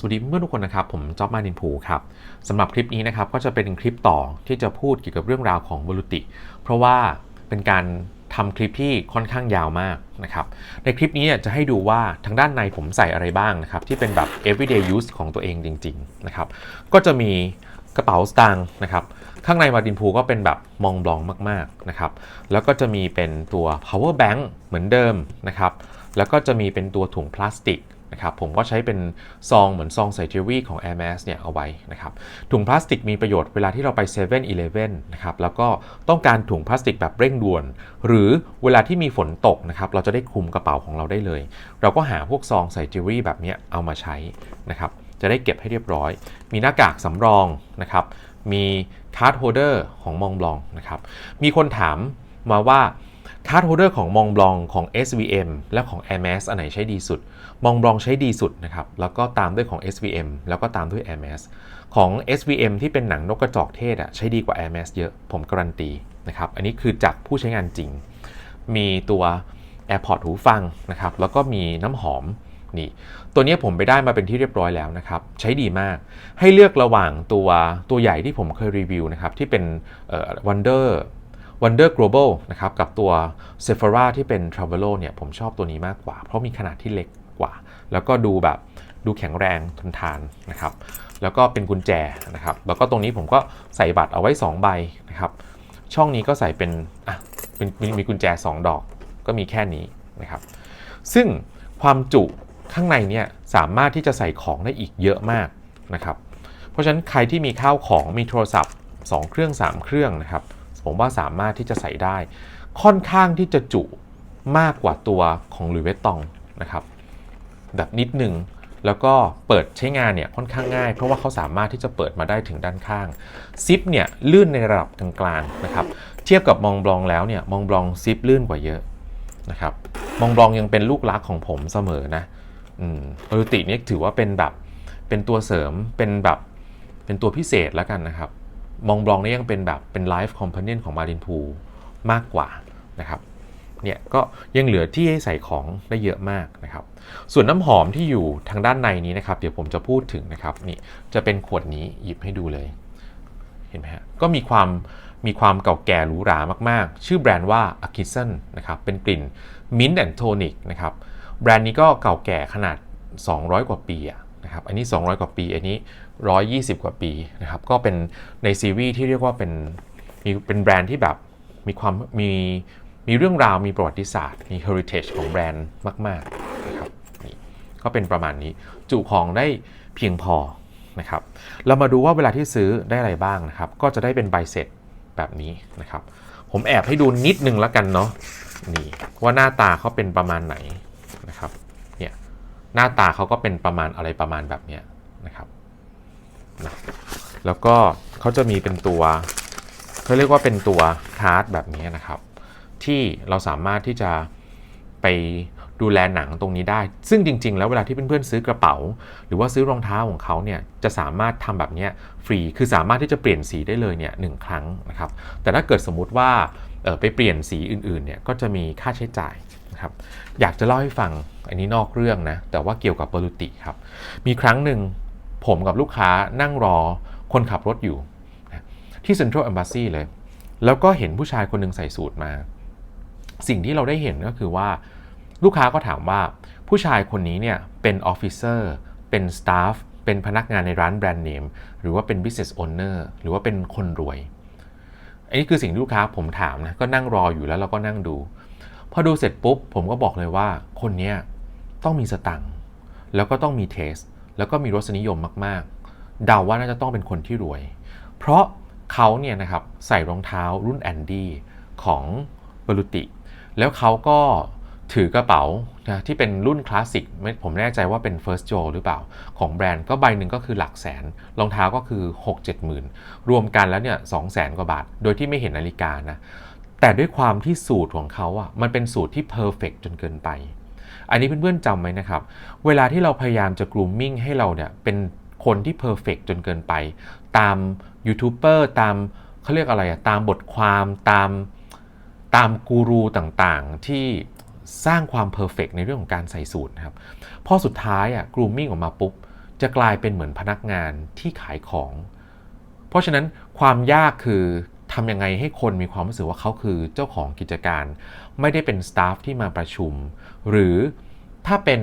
สวัสดีเพื่อนทุกคนนะครับ ผมจ๊อบมานินภูครับสำหรับคลิปนี้นะครับก็จะเป็นคลิปต่อที่จะพูดเกี่ยวกับเรื่องราวของวลุติ เพราะว่าเป็นการทำคลิปที่ค่อนข้างยาวมากนะครับในคลิปนี้เนี่ยจะให้ดูว่าทางด้านในผมใส่อะไรบ้างนะครับที่เป็นแบบ everyday use ของตัวเองจริงๆนะครับก็จะมีกระเป๋าสตางค์นะครับข้างในมาดินพูก็เป็นแบบมองบลองมากๆนะครับแล้วก็จะมีเป็นตัว power bank เหมือนเดิมนะครับแล้วก็จะมีเป็นตัวถุงพลาสติก นะครับผมก็ใช้เป็นซองเหมือนซองใส่เวลรี่ของ Air Max เนี่ยเอาไว้นะครับถุงพลาสติกมีประโยชน์เวลาที่เราไป7 e เ e ่ e อนะครับแล้วก็ต้องการถุงพลาสติกแบบเร่งด่วน หรือเวลาที่มีฝนตกนะครับเราจะได้คลุมกระเป๋าของเราได้เลย เราก็หาพวกซองใส่เวลรี่แบบนี้เอามาใช้นะครับจะได้เก็บให้เรียบร้อย มีหน้ากากสำรองนะครับมีคาร์ดโฮเดอร์ของมองบลองนะครับมีคนถามมาว่า คาร์ดโฮเดอร์ของมองบลองของ SVM และของ Air Max อันไหนใช้ดีสุด มองบลองใช้ดีสุดนะครับ แล้วก็ตามด้วยของ SVM แล้วก็ตามด้วย Air Max ของ SVM ที่เป็นหนังนกกระจอกเทศอะใช้ดีกว่า Air Max เยอะ ผมการันตีนะครับ อันนี้คือจากผู้ใช้งานจริง มีตัว AirPod หูฟังนะครับ แล้วก็มีน้ำหอมนี่ตัวนี้ผมไปได้มาเป็นที่เรียบร้อยแล้วนะครับ ใช้ดีมาก ให้เลือกระหว่างตัวตัวใหญ่ที่ผมเคยรีวิวนะครับ ที่เป็น Wonder Wonder Global นะครับกับตัว Sephora ที่เป็น Travelo เนี่ยผมชอบตัวนี้มากกว่า เพราะมีขนาดที่เล็กกว่า แล้วก็ดูแบบดูแข็งแรงทนทานนะครับแล้วก็เป็นกุญแจนะครับแล้วก็ตรงนี้ผมก็ใส่บัตรเอาไว้ 2 ใบนะครับช่องนี้ก็ใส่เป็นอะเป็นมีมีกุญแจ 2 ดอกก็มีแค่นี้นะครับซึ่งความจุข้างในเนี่ยสามารถที่จะใส่ของได้อีกเยอะมากนะครับเพราะฉะนั้นใครที่มีข้าวของมีโทรศัพท์ 2 เครื่อง 3 เครื่องนะครับ ผมว่าสามารถที่จะใส่ได้ ค่อนข้างที่จะจุมากกว่าตัวของลุยส์วิตตองนะครับแบบนิดนึงแล้วก็เปิดใช้งานเนี่ยค่อนข้างง่าย เพราะว่าเขาสามารถที่จะเปิดมาได้ถึงด้านข้างซิปเนี่ยลื่นในระดับกลางๆนะครับเทียบกับมองบลองแล้วเนี่ยมองบลองซิปลื่นกว่าเยอะนะครับมองบลองยังเป็นลูกรักของผมเสมอนะอืมปกติเนี่ยถือว่าเป็นแบบเป็นตัวเสริมเป็นแบบเป็นตัวพิเศษแล้วกันนะครับ มองบลองนี่ยังเป็นแบบเป็นไลฟ์คอมเพนเนนของมารินพูมากกว่านะครับเนี่ยก็ยังเหลือที่ให้ใส่ของได้เยอะมากนะครับ ส่วนน้ำหอมที่อยู่ทางด้านในนี้นะครับ เดี๋ยวผมจะพูดถึงนะครับนี่จะเป็นขวดนี้หยิบให้ดูเลย เห็นไหมฮะก็มีความมีความเก่าแก่หรูหรามากๆ ชื่อแบรนด์ว่า a k i s o n นะครับเป็นกลิ่น Mint and Tonic นะครับแบรนด์นี้ก็เก่าแก่ขนาด 200 กว่าปีอะ นะครับอันนี้ 200 กว่าปี อันนี้ 120 กว่าปีนะครับก็เป็นในซีรีส์ที่เรียกว่าเป็นมีเป็นแบรนด์ที่แบบมีความมีมีเรื่องราวมีประวัติศาสตร์มี heritage ของแบรนด์มากๆนะครับนี่ก็เป็นประมาณนี้จุของได้เพียงพอนะครับเรามาดูว่าเวลาที่ซื้อได้อะไรบ้างนะครับ ก็จะได้เป็นใบเสร็จแบบนี้นะครับ ผมแอบให้ดูนิดนึงแล้วกันเนาะนี่ว่าหน้าตาเขาเป็นประมาณไหน หน้าตาเขาก็เป็นประมาณอะไรประมาณแบบนี้นะครับนะแล้วก็เขาจะมีเป็นตัวเขาเรียกว่าเป็นตัวคาร์ดแบบนี้นะครับ ที่เราสามารถที่จะไปดูแลหนังตรงนี้ได้ ซึ่งจริง ๆ แล้วเวลาที่เพื่อนๆซื้อกระเป๋า หรือว่าซื้อรองเท้าของเขาเนี่ยจะสามารถทำแบบนี้ฟรี คือสามารถที่จะเปลี่ยนสีได้เลยเนี่ยหนึ่งครั้งนะครับ แต่ถ้าเกิดสมมุติว่า ไปเปลี่ยนสีอื่นๆเนี่ยก็จะมีค่าใช้จ่ายนะครับอยากจะเล่าให้ฟังอันนี้นอกเรื่องนะแต่ว่าเกี่ยวกับบรุติครับ มีครั้งหนึ่งผมกับลูกค้านั่งรอคนขับรถอยู่ ที่ Central Embassy เลย แล้วก็เห็นผู้ชายคนหนึ่งใส่สูทมา สิ่งที่เราได้เห็นก็คือว่า ลูกค้าก็ถามว่าผู้ชายคนนี้เนี่ยเป็นออฟฟิเซอร์เป็นสตาฟเป็นพนักงานในร้านแบรนด์เนมหรือว่าเป็น business owner หรือว่าเป็นคนรวย อันนี้คือสิ่งที่ลูกค้าผมถามนะก็นั่งรออยู่แล้วเราก็นั่งดู พอดูเสร็จปุ๊บ ผมก็บอกเลยว่าคนนี้ต้องมีสตังค์แล้วก็ต้องมีเทส แล้วก็มีรสนิยมมากๆ เดาว่าน่าจะต้องเป็นคนที่รวย เพราะเขาเนี่ยนะครับใส่รองเท้ารุ่นแอนดี้ของบรุติ แล้วเขาก็ ถือกระเป๋านะที่เป็นรุ่นคลาสสิกไม่ผมแน่ใจว่าเป็น First Joe หรือเปล่า ของแบรนด์ก็ใบหนึ่งก็คือหลักแสน รองเท้าก็คือ 6 7หมื่นรวมกันแล้วเนี่ย2 0 0แสนกว่าบาท โดยที่ไม่เห็นนาฬิกานะแต่ด้วยความที่สูตรของเขาอะมันเป็นสูตรที่เพอร์เฟกจนเกินไป อันนี้เพื่อนๆจำไหมนะครับ เวลาที่เราพยายามจะกรูมมิ่งให้เราเนี่ยเป็นคนที่เพอร์เฟกจนเกินไป ตามยูทูบเบอร์ตามเขาเรียกอะไรอะตามบทความตามตามกูรูต่างๆที่ สร้างความเพอร์เฟกในเรื่องของการใส่สูตรนะครับ พอสุดท้ายอะกรูมมิ่งออกมาปุ๊บ จะกลายเป็นเหมือนพนักงานที่ขายของ เพราะฉะนั้นความยากคือทำยังไงให้คนมีความรู้สึกว่าเขาคือเจ้าของกิจการ ไม่ได้เป็นสตาฟที่มาประชุม หรือ ถ้าเป็น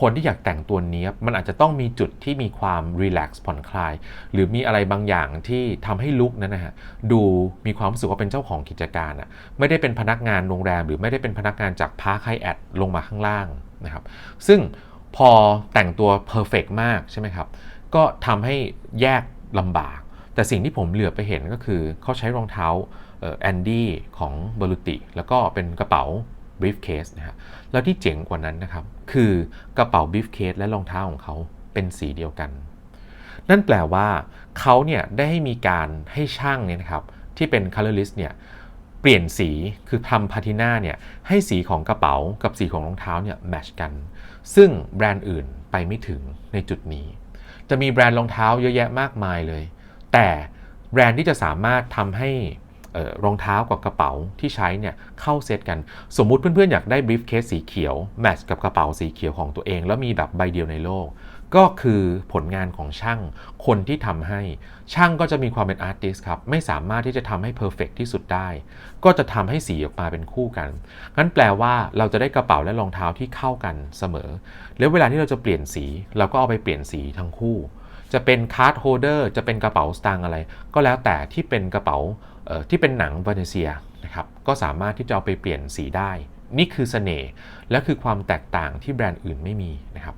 คนที่อยากแต่งตัวเนี้ยบมันอาจจะต้องมีจุดที่มีความรีแลกซ์ผ่อนคลาย หรือมีอะไรบางอย่างที่ทำให้ลุกนั้นนะฮะดูมีความรู้สึกว่าเป็นเจ้าของกิจการอะไม่ได้เป็นพนักงานโรงแรม หรือไม่ได้เป็นพนักงานจากพาร์คไฮแอดลงมาข้างล่างนะครับซึ่งพอแต่งตัวเพอร์เฟกมากใช่ไหมครับก็ทำให้แยกลำบาก แต่สิ่งที่ผมเหลือไปเห็นก็คือเขาใช้รองเท้าแอนดี้ของเบลูติแล้วก็เป็นกระเป๋า briefcase นะฮะ แล้วที่เจ๋งกว่านั้นนะครับ คือกระเป๋า briefcase และรองเท้าของเขาเป็นสีเดียวกัน นั่นแปลว่าเขาเนี่ยได้ให้มีการให้ช่างเนี่ยนะครับที่เป็น colorist เนี่ยเปลี่ยนสีคือทำพาทิน่าเนี่ยให้สีของกระเป๋ากับสีของรองเท้าเนี่ยแมทชกัน ซึ่งแบรนด์อื่นไปไม่ถึงในจุดนี้ จะมีแบรนด์รองเท้าเยอะแยะมากมายเลย แต่แบรนด์ที่จะสามารถทำให้ รองเท้ากับกระเป๋าที่ใช้เนี่ยเข้าเซตกัน สมมุติเพื่อนๆ อยากได้บรีฟเคสสีเขียวแมทช์กับกระเป๋าสีเขียวของตัวเอง แล้วมีแบบใบเดียวในโลก ก็คือผลงานของช่างคนที่ทำให้ ช่างก็จะมีความเป็นอาร์ติสครับ ไม่สามารถที่จะทำให้เพอร์เฟกที่สุดได้ ก็จะทำให้สีออกมาเป็นคู่กันงั้นแปลว่าเราจะได้กระเป๋าและรองเท้าที่เข้ากันเสมอ แล้วเวลาที่เราจะเปลี่ยนสี เราก็เอาไปเปลี่ยนสีทั้งคู่ จะเป็นคาร์ดโฮเดอร์จะเป็นกระเป๋าสตางค์อะไร ก็แล้วแต่ที่เป็นกระเป๋า ที่เป็นหนังวาเนเซียนะครับก็สามารถที่จะเอาไปเปลี่ยนสีได้ นี่คือเสน่ห์และคือความแตกต่างที่แบรนด์อื่นไม่มีนะครับ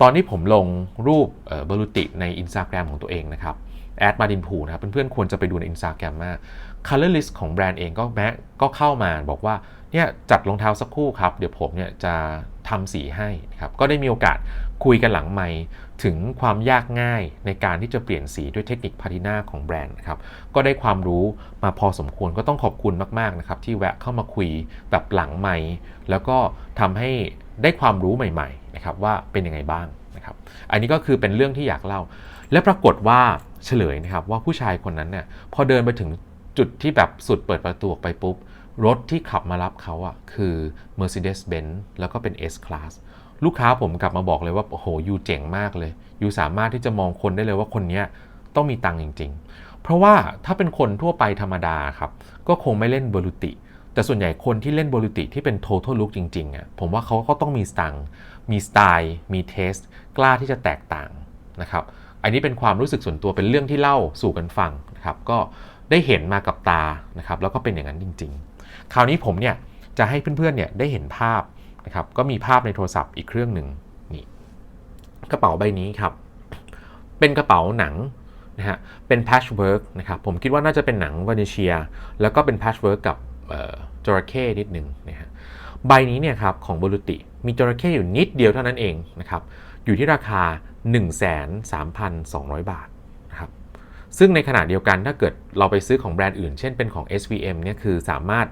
ตอนนี้ผมลงรูปเบลูติใน Instagram ของตัวเองนะครับแอดมาดินพูนะครับเพื่อนๆควรจะไปดูใน Instagram มาก Color List ของแบรนด์เองก็แม้ก็เข้ามาบอกว่าเนี่ยจัดรองเท้าสักคู่ครับ เดี๋ยวผมเนี่ยจะทำสีให้นะครับก็ได้มีโอกาส คุยกันหลังไมค์ถึงความยากง่ายในการที่จะเปลี่ยนสีด้วยเทคนิคพาทิน่าของแบรนด์นะครับ ก็ได้ความรู้มาพอสมควรก็ต้องขอบคุณมากๆนะครับ ที่แวะเข้ามาคุยแบบหลังไมค์แล้วก็ทำให้ได้ความรู้ใหม่ๆนะครับว่าเป็นยังไงบ้างนะครับ อันนี้ก็คือเป็นเรื่องที่อยากเล่า และปรากฏว่าเฉลยนะครับว่าผู้ชายคนนั้นเนี่ยพอเดินไปถึงจุดที่แบบสุดเปิดประตูออกไปปุ๊บรถที่ขับมารับเขาอะคือ Mercedes-Benz แล้วก็เป็น S-Class ลูกค้าผมกลับมาบอกเลยว่าโอ้โหยูเจ๋งมากเลยยูสามารถที่จะมองคนได้เลยว่าคนนี้ต้องมีตังค์จริง ๆ เพราะว่าถ้าเป็นคนทั่วไปธรรมดาครับ ก็คงไม่เล่นบรูติ แต่ส่วนใหญ่คนที่เล่นบรูติที่เป็น total look จริงๆอะผมว่าเขาก็ต้องมีสตังค์มีสไตล์มีเทสกล้าที่จะแตกต่างนะครับอันนี้เป็นความรู้สึกส่วนตัวเป็นเรื่องที่เล่าสู่กันฟังนะครับก็ได้เห็นมากับตานะครับแล้วก็เป็นอย่างนั้นจริง ๆ คราวนี้ผมเนี่ยจะให้เพื่อนๆเนี่ยได้เห็นภาพ นะครับก็มีภาพในโทรศัพท์อีกเครื่องหนึ่งนี่กระเป๋าใบนี้ครับ เป็นกระเป๋าหนังนะฮะเป็น patchwork นะครับผมคิดว่าน่าจะเป็นหนังวานิเชีย แล้วก็เป็น patchwork กับจระเข้นิดหนึ่งนะฮะใบนี้เนี่ยครับของบรูติมีจระเข้อยู่นิดเดียวเท่านั้นเองนะครับอยู่ที่ราคา13,200 บาทนะครับซึ่งในขณะเดียวกันถ้าเกิดเราไปซื้อของแบรนด์อื่น เช่นเป็นของ SVM เนี่ยคือสามารถ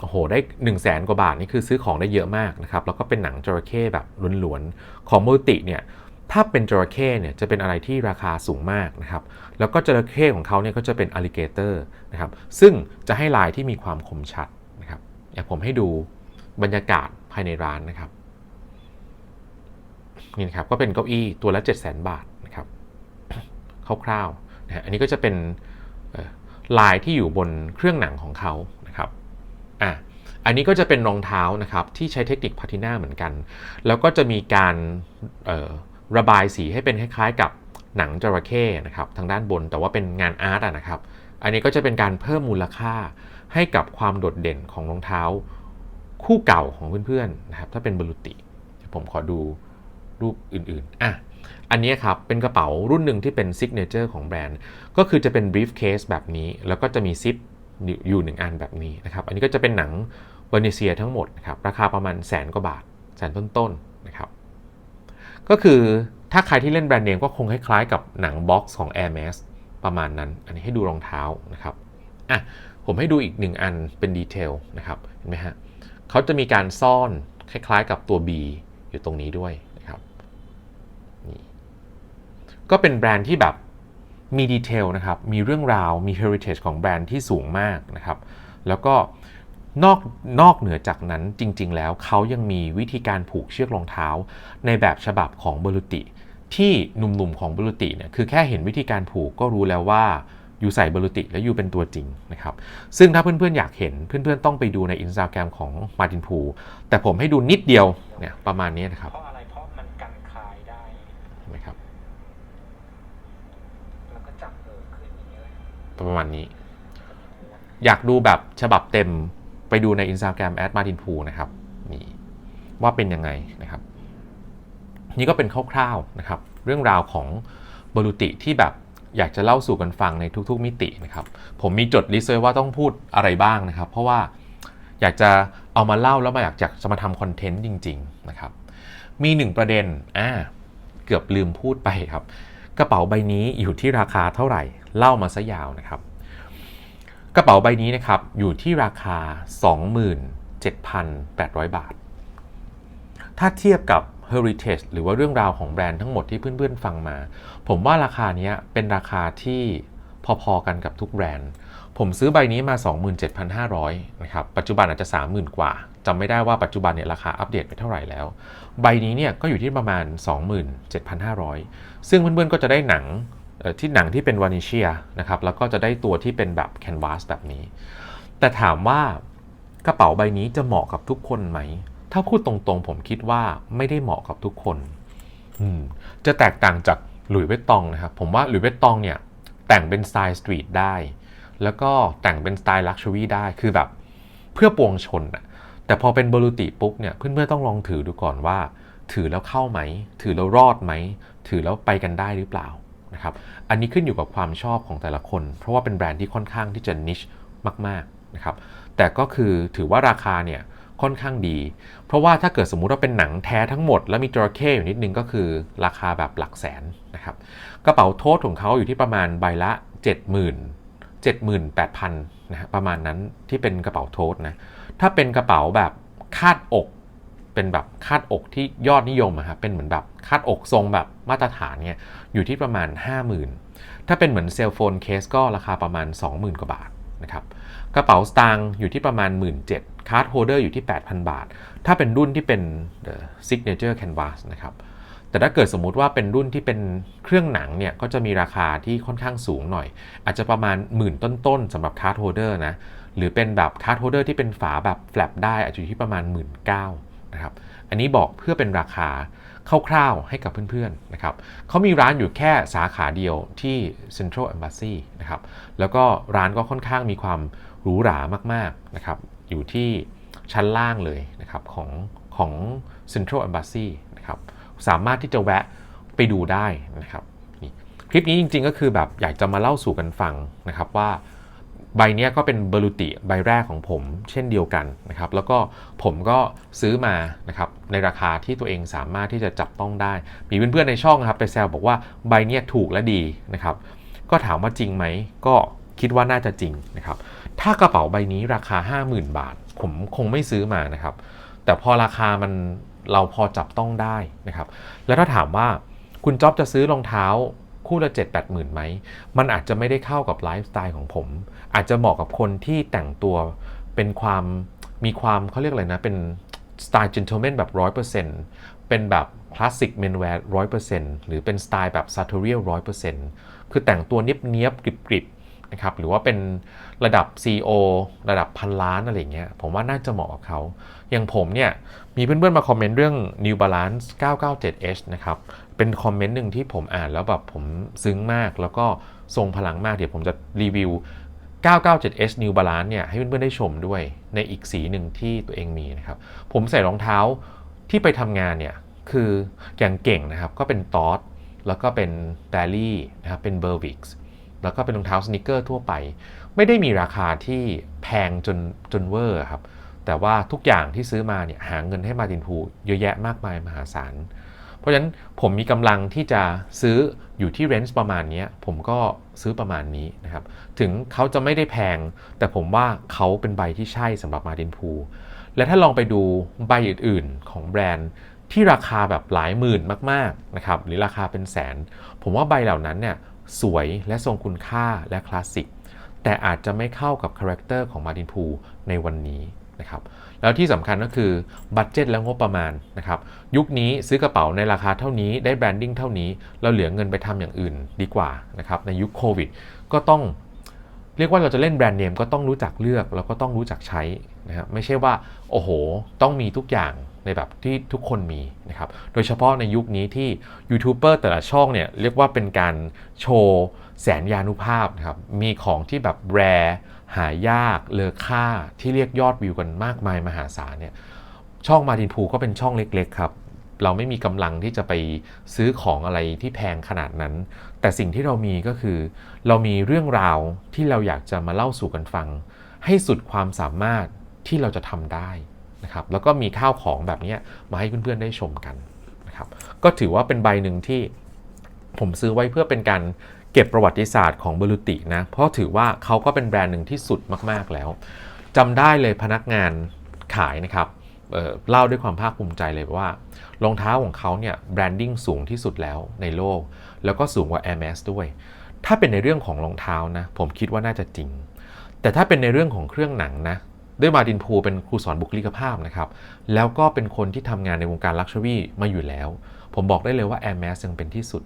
โอ้โหได้1 0 0 0 0แสนกว่าบาทนี่คือซื้อของได้เยอะมากนะครับแล้วก็เป็นหนังจระเข้แบบล้วนๆของมูติเนี่ยถ้าเป็นจระเข้เนี่ยจะเป็นอะไรที่ราคาสูงมากนะครับแล้วก็จระเข้ของเขาเนี่ยก็จะเป็นอ l ลิเกเตอร์นะครับซึ่งจะให้ลายที่มีความคมชัดนะครับอยากผมให้ดูบรรยากาศภายในร้านนะครับนี่นะครับก็เป็นเก้าอี้ตัวละ 7 0 0 0 0 0 บาทนะครับคร่าวๆนะฮะอันนี้ก็จะเป็นลายที่อยู่บนเครื่องหนังของเขา อันนี้ก็จะเป็นรองเท้านะครับที่ใช้เทคนิคพาทิน่าเหมือนกัน แล้วก็จะมีการระบายสีให้เป็นคล้ายๆ กับหนังจระเข้นะครับทางด้านบนแต่ว่าเป็นงานอาร์ตนะครับ อันนี้ก็จะเป็นการเพิ่มมูลค่าให้กับความโดดเด่นของรองเท้าคู่เก่าของเพื่อนๆนะครับถ้าเป็นบรูติผมขอดูรูปอื่นๆอะอันนี้ครับเป็นกระเป๋ารุ่นหนึ่งที่เป็นซิกเนเจอร์ของแบรนด์ ก็คือจะเป็นบรีฟเคสแบบนี้ แล้วก็จะมีซิปอยู่หนึ่งอันแบบนี้นะครับ อันนี้ก็จะเป็นหนัง วานิเซียทั้งหมดนะครับราคาประมาณแสนกว่าบาทแสนต้นๆนะครับก็คือถ้าใครที่เล่นแบรนด์เนมก็คงคล้ายๆกับหนังบ็อกซ์ของ Air Max ประมาณนั้น อันนี้ให้ดูรองเท้านะครับอะผมให้ดูอีกหนึ่งอันเป็นดีเทลนะครับเห็นไหมฮะเขาจะมีการซ่อนคล้ายๆกับตัว B อยู่ตรงนี้ด้วยนะครับนี่ก็เป็นแบรนด์ที่แบบมีดีเทลนะครับ มีเรื่องราว มี heritage ของแบรนด์ที่สูงมากนะครับ แล้วก็ นอกนอกเหนือจากนั้นจริง ๆ แล้วเขายังมีวิธีการผูกเชือกรองเท้า ในแบบฉบับของเบลูติ ที่หนุ่มๆของบรูติเนี่ยคือแค่เห็นวิธีการผูกก็รู้แล้วว่าอยู่ใส่บรูติและอยู่เป็นตัวจริงนะครับซึ่งถ้าเพื่อนๆอยากเห็นเพื่อนๆต้องไปดูในอินสตาแกรมของมาตินพูแต่ผมให้ดูนิดเดียวเนี่ยประมาณนี้นะครับเพราะอะไรเพราะมันกันคายได้เห็นไหมครับแล้วก็จับเออขึ้นอย่างนี้เลยประมาณนี้ อยากดูแบบฉบับเต็ม ไปดูใน Instagram แอดมา i ินพูนะครับนี่ว่าเป็นยังไงนะครับ นี่ก็เป็นคร่าวๆนะครับ เรื่องราวของบรูติที่แบบอยากจะเล่าสู่กันฟังในทุกๆมิตินะครับ ผมมีจดลิสต์ไว้ว่าต้องพูดอะไรบ้างนะครับ เพราะว่าอยากจะเอามาเล่าแล้วมาอยากจะจะมาทำคอนเทนต์จริง ๆนะครับ มีหนึ่งประเด็นอ่าเกือบลืมพูดไปครับ กระเป๋าใบนี้อยู่ที่ราคาเท่าไหร่ เล่ามาซะยาวนะครับ กระเป๋าใบนี้นะครับอยู่ที่ราคา 27,800 บาท ถ้าเทียบกับ Heritage หรือว่าเรื่องราวของแบรนด์ทั้งหมดที่เพื่อนๆฟังมา ผมว่าราคาเนี้ยเป็นราคาที่พอๆกันกับทุกแบรนด์ ผมซื้อใบนี้มา 27,500นะครับปัจจุบันอาจจะ 30,000 กว่าจำไม่ได้ว่าปัจจุบันเนี่ยราคาอัปเดตไปเท่าไหร่แล้ว ใบนี้เนี่ยก็อยู่ที่ประมาณ 27,500 ซึ่งเพื่อนๆก็จะได้หนัง ที่หนังที่เป็นวานิเชียนะครับแล้วก็จะได้ตัวที่เป็นแบบแคนวาสแบบนี้ แต่ถามว่ากระเป๋าใบนี้จะเหมาะกับทุกคนไหม ถ้าพูดตรงๆ ผมคิดว่าไม่ได้เหมาะกับทุกคนจะแตกต่างจากหลุยส์เวตตองนะครับ ผมว่าหลุยส์เวตตองเนี่ย แต่งเป็นสไตล์สตรีทได้ แล้วก็แต่งเป็นสไตล์ลักชัวรี่ได้คือแบบเพื่อปวงชนอะแต่พอเป็นบรูติปุ๊บเนี่ยเพื่อนๆต้องลองถือดูก่อนว่า ถือแล้วเข้าไหม ถือแล้วรอดไหม ถือแล้วไปกันได้หรือเปล่า นะครับ อันนี้ขึ้นอยู่กับความชอบของแต่ละคน เพราะว่าเป็นแบรนด์ที่ค่อนข้างที่จะนิชมากๆนะครับ แต่ก็คือถือว่าราคาเนี่ยค่อนข้างดี เพราะว่าถ้าเกิดสมมุติว่าเป็นหนังแท้ทั้งหมด แล้วมีจระเข้อยู่นิดนึงก็คือราคาแบบหลักแสนนะครับ กระเป๋าโทษของเขาอยู่ที่ประมาณใบละ 70,000 78,000นะฮะประมาณนั้นที่เป็นกระเป๋าโทษนะ ถ้าเป็นกระเป๋าแบบคาดอก เป็นแบบคาดอกที่ยอดนิยมอะครับเป็นเหมือนแบบคาดอกทรงแบบมาตรฐานเนี่ยอยู่ที่ประมาณ 50,000 ถ้าเป็นเหมือนเซลโฟนเคสก็ราคาประมาณ 20,000 กว่าบาทนะครับกระเป๋าสตางค์อยู่ที่ประมาณ 17,000คาร์ดโฮเดอร์อยู่ที่ 8,000 บาท ถ้าเป็นรุ่นที่เป็น The Signature Canvas นะครับแต่ถ้าเกิดสมมุติว่าเป็นรุ่นที่เป็นเครื่องหนังเนี่ยก็จะมีราคาที่ค่อนข้างสูงหน่อย อาจจะประมาณหมื่นต้นๆสำหรับคาร์ดโฮเดอร์นะหรือเป็นแบบคาร์ดโฮเดอร์ที่เป็นฝาแบบแฟลปได้อาจจะอยู่ที่ประมาณ 1 9ื่น นะครับ อันนี้บอกเพื่อเป็นราคาคร่าวๆให้กับเพื่อนๆนะครับเขามีร้านอยู่แค่สาขาเดียวที่ Central Embassy นะครับ แล้วก็ร้านก็ค่อนข้างมีความหรูหรามากๆนะครับ อยู่ที่ชั้นล่างเลยนะครับของของ Central Embassy นะครับ สามารถที่จะแวะไปดูได้นะครับ คลิปนี้จริงๆก็คือแบบอยากจะมาเล่าสู่กันฟังนะครับว่า ใบนี้ก็เป็นเบลูติใบแรกของผมเช่นเดียวกันนะครับ แล้วก็ผมก็ซื้อมานะครับในราคาที่ตัวเองสามารถที่จะจับต้องได้ มีเพื่อนๆในช่องครับไปแซวบอกว่าใบนี้ถูกและดีนะครับ ก็ถามว่าจริงไหม ก็คิดว่าน่าจะจริงนะครับ ถ้ากระเป๋าใบนี้ราคา 50,000 บาท ผมคงไม่ซื้อมานะครับ แต่พอราคามันเราพอจับต้องได้นะครับ แล้วถ้าถามว่าคุณจ๊อบจะซื้อรองเท้า คู่ละ 7 8หมื่นไหม มันอาจจะไม่ได้เข้ากับไลฟ์สไตล์ของผม อาจจะเหมาะกับคนที่แต่งตัวเป็นความมีความเขาเรียกอะไรนะ เป็นสไตล์ gentleman แบบ 100%เป็นแบบคลาสสิกเมนแวร์100%หรือเป็นสไตล์แบบ sartorial 100%คือแต่งตัวเนียบๆกริบๆนะครับหรือว่าเป็นระดับ CEO ระดับพันล้านอะไรเงี้ยผมว่าน่าจะเหมาะกับเขา อย่างผมเนี่ย มีเพื่อนๆมาคอมเมนต์เรื่อง New Balance 997H นะครับ เป็นคอมเมนต์หนึ่งที่ผมอ่านแล้วแบบผมซึ้งมาก แล้วก็ทรงพลังมากเดี๋ยวผมจะรีวิว 997H New Balance เนี่ยให้เพื่อนๆได้ชมด้วยในอีกสีหนึ่งที่ตัวเองมีนะครับ ผมใส่รองเท้าที่ไปทำงานเนี่ย คืออย่างเก่งนะครับ ก็เป็นตอสแล้วก็เป็นแบลลี่นะครับ เป็นเบอร์วิกส์แล้วก็เป็นรองเท้าสนิเกอร์ทั่วไป ไม่ได้มีราคาที่แพงจนจนเวอร์ครับ แต่ว่าทุกอย่างที่ซื้อมาเนี่ยหาเงินให้มาตินพูเยอะแยะมากมายมหาศาล เพราะฉะนั้นผมมีกำลังที่จะซื้ออยู่ที่เรนจ์ประมาณนี้ผมก็ซื้อประมาณนี้นะครับ ถึงเขาจะไม่ได้แพง แต่ผมว่าเขาเป็นใบที่ใช่สำหรับมาตินพูและถ้าลองไปดูใบอื่นๆ ของแบรนด์ที่ราคาแบบหลายหมื่นมากๆนะครับหรือราคาเป็นแสน ผมว่าใบเหล่านั้นเนี่ยสวยและทรงคุณค่าและคลาสสิกแต่อาจจะไม่เข้ากับคาแรคเตอร์ของมาตินพูในวันนี้ นะครับแล้วที่สำคัญก็คือบัตเจ็ตและงบประมาณนะครับยุคนี้ซื้อกระเป๋าในราคาเท่านี้ได้แบรนดิ้งเท่านี้ เราเหลือเงินไปทำอย่างอื่นดีกว่านะครับในยุคโควิดก็ต้องเรียกว่าเราจะเล่นแบรนด์เนมก็ต้องรู้จักเลือกแล้วก็ต้องรู้จักใช้นะครับไม่ใช่ว่าโอ้โห ต้องมีทุกอย่างในแบบที่ทุกคนมีนะครับโดยเฉพาะในยุคนี้ที่ยูทูบเบอร์แต่ละช่องเนี่ยเรียกว่าเป็นการโชว์แสนยานุภาพนะครับมีของที่แบบแร หายากเลอค่าที่เรียกยอดวิวกันมากมายมหาศาลเนี่ยช่องมาดินพูก็เป็นช่องเล็กๆครับ เราไม่มีกำลังที่จะไปซื้อของอะไรที่แพงขนาดนั้น แต่สิ่งที่เรามีก็คือ เรามีเรื่องราวที่เราอยากจะมาเล่าสู่กันฟัง ให้สุดความสามารถที่เราจะทำได้นะครับแล้วก็มีข้าวของแบบนี้มาให้เพื่อนๆได้ชมกันนะครับก็ถือว่าเป็นใบหนึ่งที่ผมซื้อไว้เพื่อเป็นการ เก็บประวัติศาสตร์ของเบลูตินะ เพราะถือว่าเขาก็เป็นแบรนด์หนึ่งที่สุดมาก ๆ แล้วจำได้เลยพนักงานขายนะครับเเล่าด้วยความภาคภูมิใจเลยว่ารองเท้าของเขาเนี่ยแบรนดิ้งสูงที่สุดแล้วในโลก แล้วก็สูงกว่า Air Max ด้วย ถ้าเป็นในเรื่องของรองเท้านะ ผมคิดว่าน่าจะจริง แต่ถ้าเป็นในเรื่องของเครื่องหนังนะด้วยมาดินพูเป็นครูสอนบุคลิกภาพนะครับ แล้วก็เป็นคนที่ทำงานในวงการลักชัวรี่มาอยู่แล้ว ผมบอกได้เลยว่า Air Max ยังเป็นที่สุด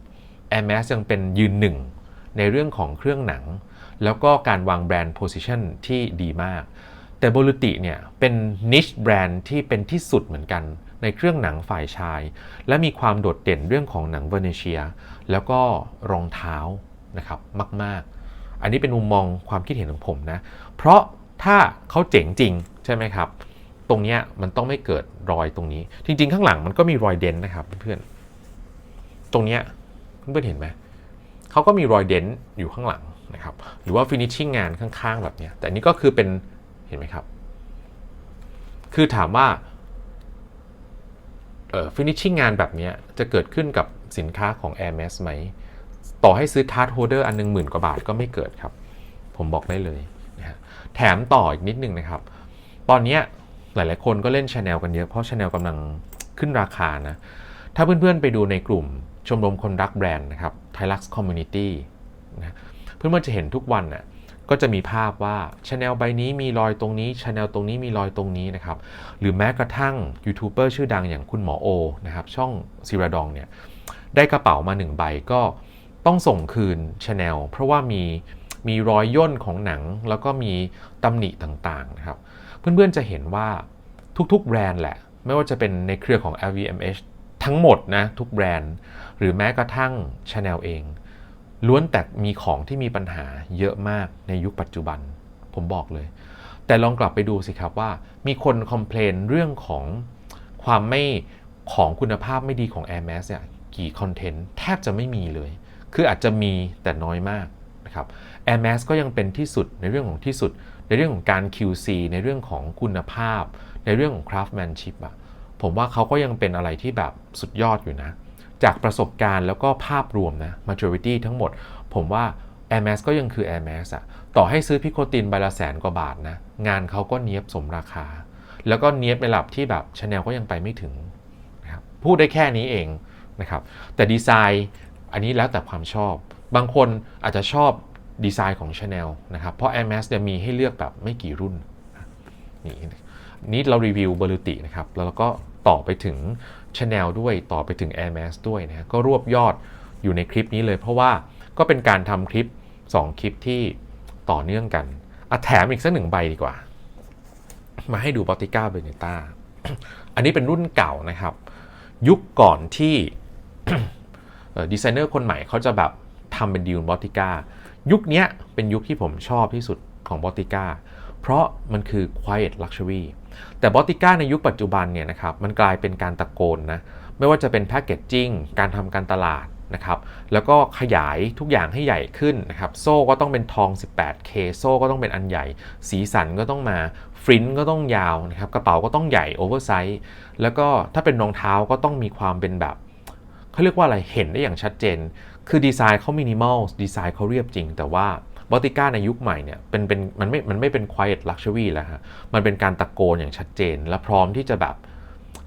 Air Max ยังเป็นยืนหนึ่ง ในเรื่องของเครื่องหนัง แล้วก็การวางแบรนด์โพสิชันที่ดีมาก แต่โบลูติเนี่ยเป็นนิชแบรนด์ที่เป็นที่สุดเหมือนกัน ในเครื่องหนังฝ่ายชาย และมีความโดดเด่นเรื่องของหนังเวเนเชีย แล้วก็รองเท้านะครับมาก ๆ อันนี้เป็นมุมมองความคิดเห็นของผมนะ เพราะถ้าเขาเจ๋งจริงใช่ไหมครับ ตรงเนี้ยมันต้องไม่เกิดรอยตรงนี้ จริง ๆ ข้างหลังมันก็มีรอยเดนนะครับเพื่อนๆตรงเนี้ยเพื่อนๆเห็นไหม เขาก็มีรอยเดนต์อยู่ข้างหลังนะครับ หรือว่าฟินิชชิ่งงานข้างๆ แบบนี้ แต่นนี้ก็คือเป็นเห็นไหมครับ คือถามว่าเอ่อ finishing งานแบบนี้จะเกิดขึ้นกับสินค้าของ Air Max ไหม ต่อให้ซื้อ card holder อันหนึงหมื่นกว่าบาทก็ไม่เกิดครับ ผมบอกได้เลยนะฮะแถมต่ออีกนิดนึงนะครับ ตอนนี้ยหลายๆ คนก็เล่น Chanel กันเยอะ เพราะ Chanel กำลังขึ้นราคานะ ถ้าเพื่อนๆไปดูในกลุ่มชมรมคนรักแบรนด์นะครับ Thai Community นะเพื่อนๆจะเห็นทุกวันน่ะก็จะมีภาพว่าชาแนลใบนี้มีรอยตรงนี้ชาแนลตรงนี้มีรอยตรงนี้นะครับ หรือแม้กระทั่งยูทูบเบอร์ชื่อดังอย่างคุณหมอโอนะครับ ช่องซีราดองเนี่ย ได้กระเป๋ามาหนึ่งใบก็ต้องส่งคืนชาแนลเพราะว่ามีมีรอยย่นของหนัง แล้วก็มีตำหนิต่างๆนะครับ เพื่อนๆจะเห็นว่าทุกๆแบรนด์แหละ ไม่ว่าจะเป็นในเครือของ LVMH ทั้งหมดนะทุกแบรนด์ หรือแม้กระทั่ง Chanel เอง ล้วนแต่มีของที่มีปัญหาเยอะมากในยุคปัจจุบัน ผมบอกเลย แต่ลองกลับไปดูสิครับว่า มีคนคอมเพลนเรื่องของความไม่ของคุณภาพไม่ดีของ Air Max เนี่ยกี่คอนเทนต์แทบจะไม่มีเลย คืออาจจะมีแต่น้อยมากนะครับ Air Max ก็ยังเป็นที่สุดในเรื่องของที่สุด ในเรื่องของการ QC ในเรื่องของคุณภาพ ในเรื่องของ craftsmanship อะ ผมว่าเขาก็ยังเป็นอะไรที่แบบสุดยอดอยู่นะ จากประสบการณ์แล้วก็ภาพรวมนะ maturity ทั้งหมด ผมว่า Air Max ก็ยังคือ Air Max อะต่อให้ซื้อพิโคตินใบละแสนกว่าบาทนะ งานเขาก็เนียบสมราคา แล้วก็เนียบในระดับที่แบบชาแนลก็ยังไปไม่ถึงนะครับพูดได้แค่นี้เองนะครับ แต่ดีไซน์อันนี้แล้วแต่ความชอบ บางคนอาจจะชอบดีไซน์ของ Chanel นะครับ เพราะ Air Max เนี่ยมีให้เลือกแบบไม่กี่รุ่นนี่ นี่เรารีวิวเบอร์ลูตินะครับ แล้วเราก็ต่อไปถึง Chanel ด้วยต่อไปถึง Air Max ด้วยนะก็รวบยอดอยู่ในคลิปนี้เลย เพราะว่าก็เป็นการทำคลิป 2 คลิปที่ต่อเนื่องกันอะแถมอีกสักหนึ่งใบดีกว่า มาให้ดูบอติก้าเบเนต้าอันนี้เป็นรุ่นเก่านะครับ ยุคก่อนที่ดีไซเนอร์คนใหม่เขาจะแบบทำเป็นดีลบอติก้ายุคนี้เป็นยุคที่ผมชอบที่สุดของบอติก้า เพราะมันคือ quiet luxury แต่บอติก้าในยุคปัจจุบันเนี่ยนะครับมันกลายเป็นการตะโกนนะไม่ว่าจะเป็นแพ c เกจจิ้งการทำการตลาดนะครับแล้วก็ขยายทุกอย่างให้ใหญ่ขึ้นนะครับโซ่ก็ต้องเป็นทอง 18K โซ่ก็ต้องเป็นอันใหญ่ สีสันก็ต้องมาฟรินก็ต้องยาวนะครับกระเป๋าก็ต้องใหญ่โอเวอร์ไซส์แล้วก็ถ้าเป็นรองเท้าก็ต้องมีความเป็นแบบเขาเรียกว่าอะไรเห็นได้อย่างชัดเจน คือดีไซน์เขามินิมอลดีไซน์เขาเรียบจริง แต่ว่า บอติก้าในยุคใหม่เนี่ยเป็นเป็นมันไม่มันไม่เป็น quiet luxury แล้วฮะมันเป็นการตะโกนอย่างชัดเจน และพร้อมที่จะแบบ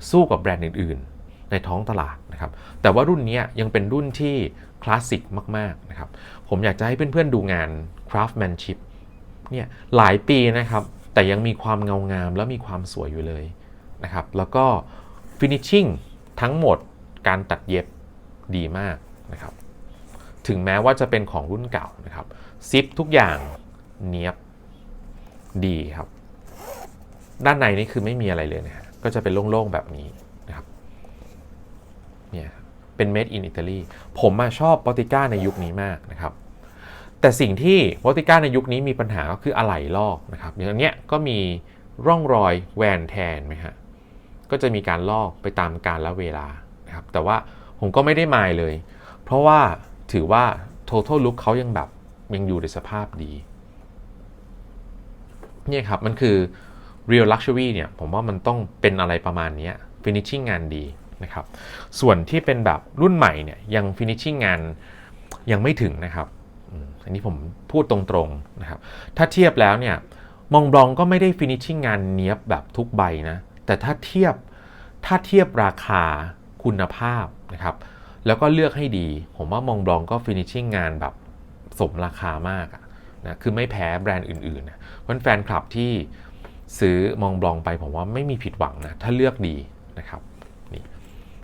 สู้กับแบรนด์อื่น ๆ ในท้องตลาดนะครับแต่ว่ารุ่นนี้ยังเป็นรุ่นที่คลาสสิกมากๆนะครับผมอยากจะให้เพื่อน ๆ ดูงาน craftsmanship เนี่ยหลายปีนะครับแต่ยังมีความเงางามและมีความสวยอยู่เลยนะครับแล้วก็ finishing ทั้งหมดการตัดเย็บดีมากนะครับถึงแม้ว่าจะเป็นของรุ่นเก่านะครับ ซิปทุกอย่างเนียบดีครับ ด้านในนี่คือไม่มีอะไรเลยนะฮะก็จะเป็นโล่งๆแบบนี้นะครับเนี่ยเป็น made in Italy ผมมาชอบ b o t i ก้าในยุคนี้มากนะครับ แต่สิ่งที่ b o t i ก้าในยุคนี้มีปัญหาก็คืออะไหล่ลอกนะครับอย่างเนี้ยก็มีร่องรอยแวนแทนไหมฮะก็จะมีการลอกไปตามกาลและเวลานะครับแต่ว่าผมก็ไม่ได้มายเลย เพราะว่าถือว่า total look เขายังแบบ ยังอยู่ในสภาพดีเนี่ยครับ มันคือ real luxury เนี่ย ผมว่ามันต้องเป็นอะไรประมาณนี้ finishing งานดีนะครับ ส่วนที่เป็นแบบรุ่นใหม่เนี่ย ยัง finishing งานยังไม่ถึงนะครับ อันนี้ผมพูดตรงๆนะครับ ถ้าเทียบแล้วเนี่ย มองบลองก็ไม่ได้ finishing งานเนี้ยบแบบทุกใบนะ แต่ถ้าเทียบ ถ้าเทียบราคาคุณภาพนะครับ แล้วก็เลือกให้ดี ผมว่ามองบลองก็ finishing งานแบบ สมราคามากนะคือไม่แพ้แบรนด์อื่นๆนะเพราะฉนแฟนคลับที่ซื้อมองบลองไปผมว่าไม่มีผิดหวังนะถ้าเลือกดีนะครับนี่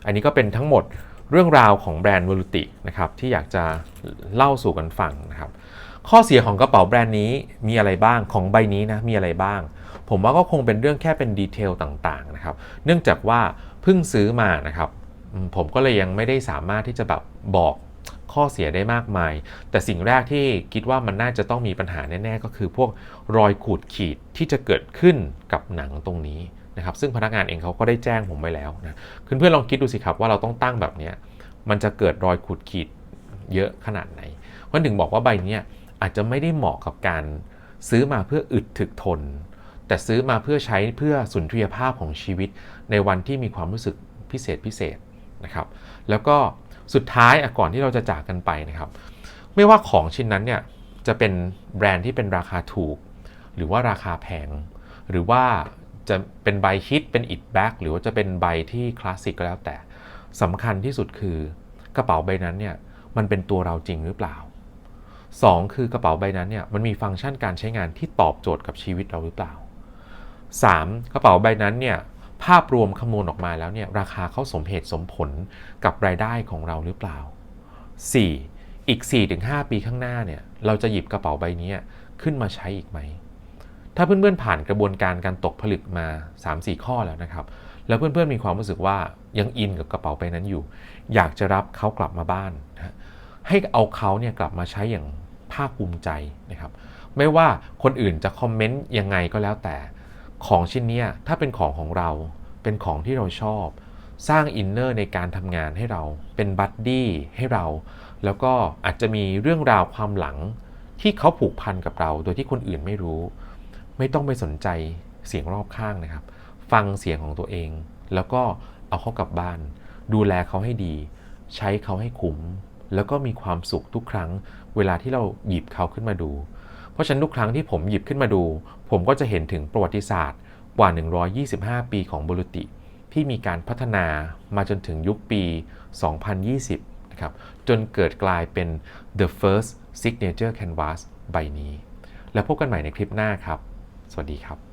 อันนี้ก็เป็นทั้งหมดเรื่องราวของแบรนด์วอลุตินะครับที่อยากจะเล่าสู่กันฟังนะครับข้อเสียของกระเป๋าแบรนด์นี้มีอะไรบ้างของใบนี้นะมีอะไรบ้าง ผมว่าก็คงเป็นเรื่องแค่เป็นดีเทลต่างๆนะครับเนื่องจากว่าเพิ่งซื้อมานะครับผมก็เลยยังไม่ได้สามารถที่จะแบบบอก ข้อเสียได้มากมาย แต่สิ่งแรกที่คิดว่ามันน่าจะต้องมีปัญหาแน่ๆ ก็คือพวกรอยขูดขีดที่จะเกิดขึ้นกับหนังตรงนี้นะครับซึ่งพนักงานเองเขาก็ได้แจ้งผมไว้แล้วนะเพื่อนๆลองคิดดูสิครับว่าเราต้องตั้งแบบนี้มันจะเกิดรอยขูดขีดเยอะขนาดไหนเพราะถึงบอกว่าใบนี้อาจจะไม่ได้เหมาะกับการซื้อมาเพื่ออึดถึกทน แต่ซื้อมาเพื่อใช้เพื่อสุนทรียภาพของชีวิตในวันที่มีความรู้สึกพิเศษพิเศษนะครับ แล้วก็ สุดท้ายก่อนที่เราจะจากกันไปนะครับ ไม่ว่าของชิ้นนั้นเนี่ยจะเป็นแบรนด์ที่เป็นราคาถูก หรือว่าราคาแพง หรือว่าจะเป็นใบฮิตเป็นอิดแบ็กหรือว่าจะเป็นใบที่คลาสสิกก็แล้วแต่สำคัญที่สุดคือกระเป๋าใบนั้นเนี่ยมันเป็นตัวเราจริงหรือเปล่า 2 คือกระเป๋าใบนั้นเนี่ยมันมีฟังก์ชันการใช้งานที่ตอบโจทย์กับชีวิตเราหรือเปล่า 3. กระเป๋าใบนั้นเนี่ย ภาพรวมคำนวณออกมาแล้วเนี่ยราคาเขาสมเหตุสมผลกับรายได้ของเราหรือเปล่า 4. อีก 4-5 ปีข้างหน้าเนี่ยเราจะหยิบกระเป๋าใบนี้ขึ้นมาใช้อีกไหม ถ้าเพื่อนๆผ่านกระบวนการการตกผลึกมา 3-4 ข้อแล้วนะครับ แล้วเพื่อนๆมีความรู้สึกว่ายังอินกับกระเป๋าใบนั้นอยู่ อยากจะรับเขากลับมาบ้านนะให้เอาเขาเนี่ยกลับมาใช้อย่างภาคภูมิใจนะครับ ไม่ว่าคนอื่นจะคอมเมนต์ยังไงก็แล้วแต่ ของชิ้นเนี้ยถ้าเป็นของของเรา เป็นของที่เราชอบ สร้างอินเนอร์ในการทำงานให้เรา เป็นบัดดี้ให้เรา แล้วก็อาจจะมีเรื่องราวความหลังที่เขาผูกพันกับเรา โดยที่คนอื่นไม่รู้ ไม่ต้องไปสนใจเสียงรอบข้างนะครับ ฟังเสียงของตัวเอง แล้วก็เอาเขากลับบ้าน ดูแลเขาให้ดี ใช้เขาให้คุ้ม แล้วก็มีความสุขทุกครั้ง เวลาที่เราหยิบเขาขึ้นมาดู เพราะฉะนั้นทุกครั้งที่ผมหยิบขึ้นมาดู ผมก็จะเห็นถึงประวัติศาสตร์กว่า 125 ปีของบุรุติ ที่มีการพัฒนามาจนถึงยุคปี 2020 นะครับ จนเกิดกลายเป็น the first signature canvas ใบนี้ แล้วพบกันใหม่ในคลิปหน้าครับ สวัสดีครับ